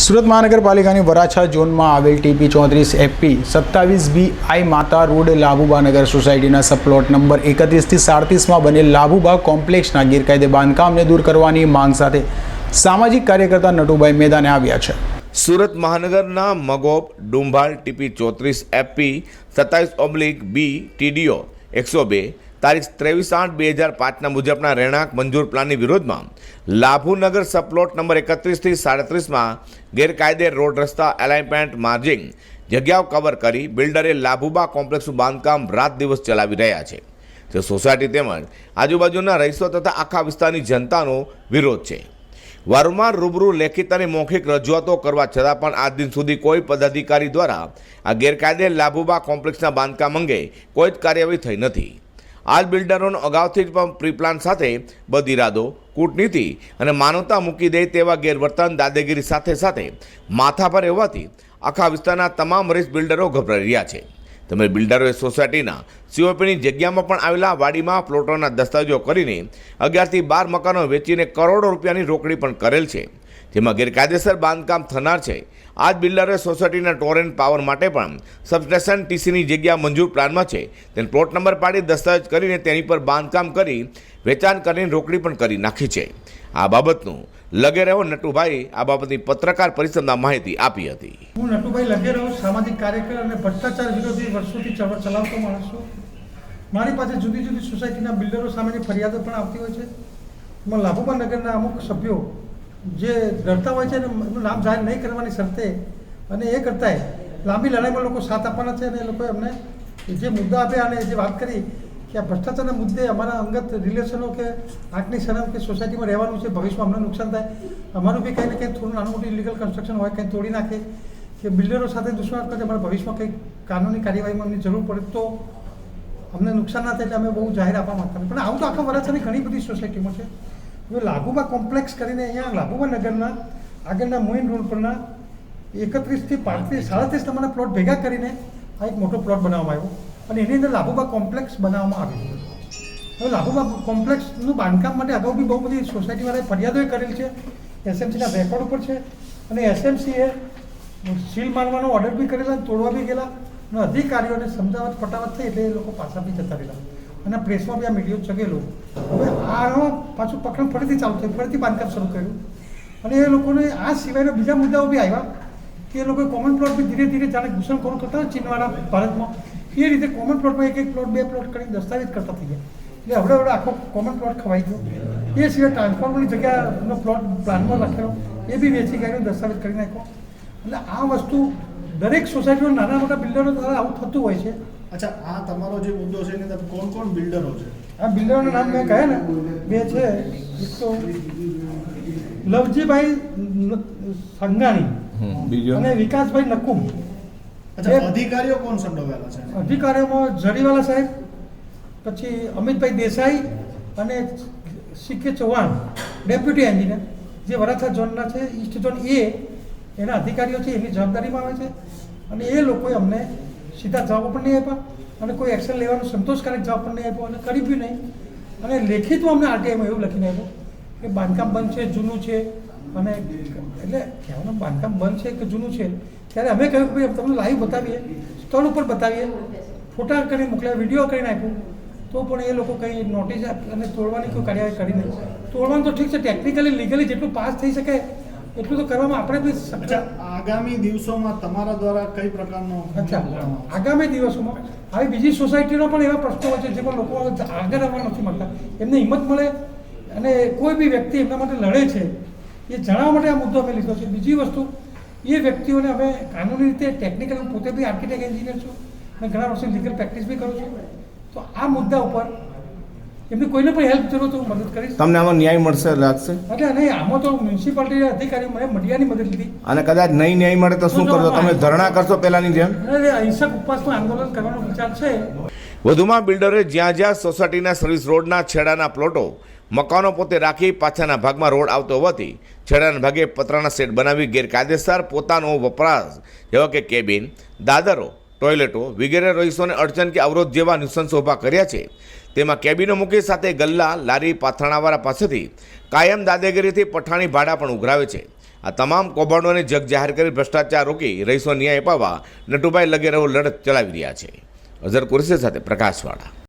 સુરત મહાનગરપાલિકાની વરાછા ઝોનમાં આવેલ ટીપી ચોત્રીસ એપી સત્તાવીસ બી આઈ માતા રોડ લાભુબાનગર સોસાયટીના સપ્લોટ નંબર એકત્રીસથી સાડત્રીસમાં બનેલ લાભુબા કોમ્પ્લેક્સના ગેરકાયદે બાંધકામને દૂર કરવાની માંગ સાથે સામાજિક કાર્યકર્તા નટુભાઈ મેદાને આવ્યા છે. સુરત મહાનગરના મગોબ, ડુંભાલ, ટીપી ચોત્રીસ એપી સત્તાવીસ ઓબ્લિક બી ટીડીઓ એકસો બે તારીખ ત્રેવીસ આઠ બે હજાર પાંચના મુજબના રહેણાંક મંજૂર પ્લાનની વિરોધમાં લાભુનગર સપ્લોટ નંબર એકત્રીસથી સાડત્રીસમાં ગેરકાયદે રોડ રસ્તા એલાઇનમેન્ટ માર્જિંગ જગ્યાઓ કવર કરી બિલ્ડરે લાભુબા કોમ્પ્લેક્સનું બાંધકામ રાત દિવસ ચલાવી રહ્યા છે. તે સોસાયટી તેમજ આજુબાજુના રહીશો તથા આખા વિસ્તારની જનતાનો વિરોધ છે. વારંવાર રૂબરૂ લેખિત અને મૌખિક રજૂઆતો કરવા છતાં પણ આજ દિન સુધી કોઈ પદાધિકારી દ્વારા આ ગેરકાયદે લાભુબા કોમ્પ્લેક્સના બાંધકામ અંગે કોઈ જ કાર્યવાહી થઈ નથી. આ બિલ્ડરોનો અગાઉથી જ પણ પ્રીપ્લાન સાથે બદઇરાદો કૂટનીતિ અને માનવતા મૂકી દે તેવા ગેરવર્તન દાદાગીરી સાથે સાથે માથા પર રહેવાથી આખા વિસ્તારના તમામ વરિષ્ઠ બિલ્ડરો ગભરાઈ રહ્યા છે. તેમજ બિલ્ડરોએ સોસાયટીના સીઓપીની જગ્યામાં પણ આવેલા વાડીમાં પ્લોટોના દસ્તાવેજો કરીને અગિયારથી બાર મકાનો વેચીને કરોડો રૂપિયાની રોકડી પણ કરેલ છે. જેમાં ગેરકાયદેસર બાંધકામ થનાર છે. આ જ બિલ્ડરે સોસાયટીના ટોરેન્ટ પાવર માટે પણ સબસ્ટેશન ટીસીની જગ્યા મંજૂર પ્લાનમાં છે. તેને પ્લોટ નંબર પાડી, દસ્તાવેજ કરીને તેની પર બાંધકામ કરી, વેચાણ કરીને રોકડી પણ કરી નાખી છે. આ બાબતનું લગે રહ્યો નટુભાઈ, આ બાબતની પત્રકાર પરિષદમાં માહિતી આપી હતી. હું નટુભાઈ લગેરો સામાજિક કાર્યકર અને ભ્રષ્ટાચાર વિરોધી વર્ષોથી ચળવળ ચલાવતો માણસ છું. મારી પાસે જુદી જુદી સોસાયટીના બિલ્ડરો સામેની ફરિયાદો પણ આવતી હોય છે. લાભુબા નગરના અમુક સભ્યો જે ડરતા હોય છે અને એમનું નામ જાહેર નહીં કરવાની શરતે અને એ કરતાંય લાંબી લડાઈમાં લોકો સાથ આપવાના છે અને એ લોકોએ અમને જે મુદ્દા આપ્યા અને જે વાત કરી કે આ ભ્રષ્ટાચારના મુદ્દે અમારા અંગત રિલેશનો કે આંખની શરમ કે સોસાયટીમાં રહેવાનું છે, ભવિષ્યમાં અમને નુકસાન થાય, અમારું બી કંઈ ને કંઈ થોડું નાનું મોટું ઇલીગલ કન્સ્ટ્રક્શન હોય, કંઈ તોડી નાખે, કે બિલ્ડરો સાથે દુશ્મનાટ કરે, અમારા ભવિષ્યમાં કંઈક કાનૂની કાર્યવાહીમાં અમને જરૂર પડે તો અમને નુકસાન ના થાય એટલે અમે બહુ જાહેર આપવા માંગતા. પણ આવું તો આખા વરાછાની ઘણી બધી સોસાયટીમાં છે હવે લાભુબા કોમ્પ્લેક્સ કરીને અહીંયા લાભુબા નગરના આગળના મોઇન રોડ પરના એકત્રીસથી પાંત્રીસ સાડત્રીસ તમારા પ્લોટ ભેગા કરીને આ એક મોટો પ્લોટ બનાવવામાં આવ્યો. અને એની અંદર લાભુબા કોમ્પ્લેક્સ બનાવવામાં આવ્યું હવે લાભુબા કોમ્પ્લેક્સનું બાંધકામ માટે અગાઉ બી બહુ બધી સોસાયટીવાળાએ ફરિયાદોએ કરેલ છે. એસએમસીના રેકોર્ડ ઉપર છે. અને એસએમસીએ સીલ મારવાનો ઓર્ડર બી કરેલા તોડવા બી ગયેલા. અને અધિકારીઓને સમજાવટ ફટાવટ થઈ એટલે એ લોકો પાછા બી જતા રહેલા. અને પ્રેસમાં બી આ મીડિયો ચગેલો હવે આનો પાછું પકડ ફરીથી ચાલુ થયું, ફરીથી બાંધકામ શરૂ કર્યું. અને એ લોકોને આ સિવાયના બીજા મુદ્દાઓ બી આવ્યા, કે એ લોકોએ કોમન પ્લોટ બી ધીરે ધીરે જાણે ઘૂસણખોર કરતા ચીનવાળા ભારતમાં. એ રીતે કોમન પ્લોટમાં એક એક પ્લોટ બે પ્લોટ કરીને દસ્તાવેજ કરતા થઈ ગયા. એટલે હવે હવે આખો કોમન પ્લોટ ખવાઈ ગયો. એ સિવાય ટ્રાન્સફોર્મરની જગ્યાનો પ્લોટ પ્લાનમાં લખેલો એ બી વેચી ગયેલો, દસ્તાવેજ કરી નાખ્યો. એટલે આ વસ્તુ દરેક સોસાયટીમાં નાના મોટા બિલ્ડરો દ્વારા આવું થતું હોય છે. અચ્છા આ તમારો જે મુદ્દો છે એની અંદર કોણ કોણ બિલ્ડરો છે? આ બિલ્ડરોના નામ મેં કહ્યા ને બે છે. એક તો લવજીભાઈ સંઘાણી સંઘાણી અને વિકાસભાઈ નકુમ. અચ્છા એ- અધિકારીઓ કોણ સંડોવાયેલા છે? અધિકારીઓમાં જરીવાલા સાહેબ પછી અમિતભાઈ દેસાઈ અને સીકે ચૌહાણ ડેપ્યુટી એન્જિનિયર. જે વરાછા ઝોનના છે ઈસ્ટ ઝોન એ એના અધિકારીઓ છે એની જવાબદારીમાં આવે છે. અને એ લોકોએ અમને સીધા જવાબ પણ નહીં આપ્યા અને કોઈ એક્શન લેવાનો સંતોષકારક જવાબ પણ નહીં આપ્યો અને કરી બી નહીં. અને લેખિતમાં અમને આરટીઆઈમાં એવું લખીને આપ્યું કે બાંધકામ બંધ છે, જૂનું છે. અને એટલે કહેવાનું બાંધકામ બંધ છે કે જૂનું છે? ત્યારે અમે કહ્યું કે ભાઈ તમને લાઈવ બતાવીએ, સ્થળ ઉપર બતાવીએ. ફોટા કરીને મોકલ્યા વીડિયો કરીને આપ્યું. તો પણ એ લોકો કંઈ નોટિસ આપી અને તોડવાની કોઈ કાર્યવાહી કરી નહીં. તોડવાનું તો ઠીક છે ટેકનિકલી લીગલી જેટલું પાસ થઈ શકે એટલું તો કરવામાં આપણે બી સક્ષમ આગામી દિવસોમાં તમારા દ્વારા કઈ પ્રકારનો અચ્છા આગામી દિવસોમાં આવી બીજી સોસાયટીનો પણ એવા પ્રશ્નો હોય છે જેમાં લોકો આગળ આવવા નથી મળતા એમને હિંમત મળે અને કોઈ બી વ્યક્તિ એમના માટે લડે છે એ જણાવવા માટે આ મુદ્દો અમે લીધો છે. બીજી વસ્તુ એ વ્યક્તિઓને અમે કાનૂની રીતે ટેકનિકલ હું પોતે બી આર્કિટેક્ટ એન્જિનિયર છું અને ઘણા વર્ષે લીગલ પ્રેક્ટિસ બી કરું છું. તો આ મુદ્દા ઉપર એમને કોઈને પણ હેલ્પ જરૂર તો હું મદદ કરીશ? તમને આમાં ન્યાય મળશે લાગશે. એટલે નહીં આમાં તો મ્યુનિસિપાલિટી અધિકારી મને મીડિયાની મદદ લીધી. અને કદાચ નહીં ન્યાય મળે તો શું કરશો તમે ધરણા કરશો પહેલાની જેમ? અહિંસક ઉપવાસનું આંદોલન કરવાનો વિચાર છે. વધુમાં બિલ્ડરે જ્યાં જ્યાં સોસાયટીના સર્વિસ રોડના છેડાના પ્લોટો મકાનો પોતે રાખી પાછળના ભાગમાં રોડ આવતો હોવાથી છેડાના ભાગે પતરાના સેટ બનાવી ગેરકાયદેસર પોતાનો વપરાશ જેવા કે કેબિન દાદરો ટોયલેટો વગેરે રહીશોને અડચણ કે અવરોધ જેવા નુસંસો ઊભા કર્યા છે. તેમાં કેબિનો મૂકી સાથે ગલ્લા, લારી પાથરણાવાળા પાસેથી કાયમ દાદાગીરીથી પઠાણી ભાડા પણ ઉઘરાવે છે. આ તમામ કૌભાંડોની જગ જાહેર કરી ભ્રષ્ટાચાર રોકી રહીશો ન્યાય અપાવવા નટુભાઈ લગેરેઓ લડત ચલાવી રહ્યા છે. અઝર કુરેશી સાથે પ્રકાશવાળા.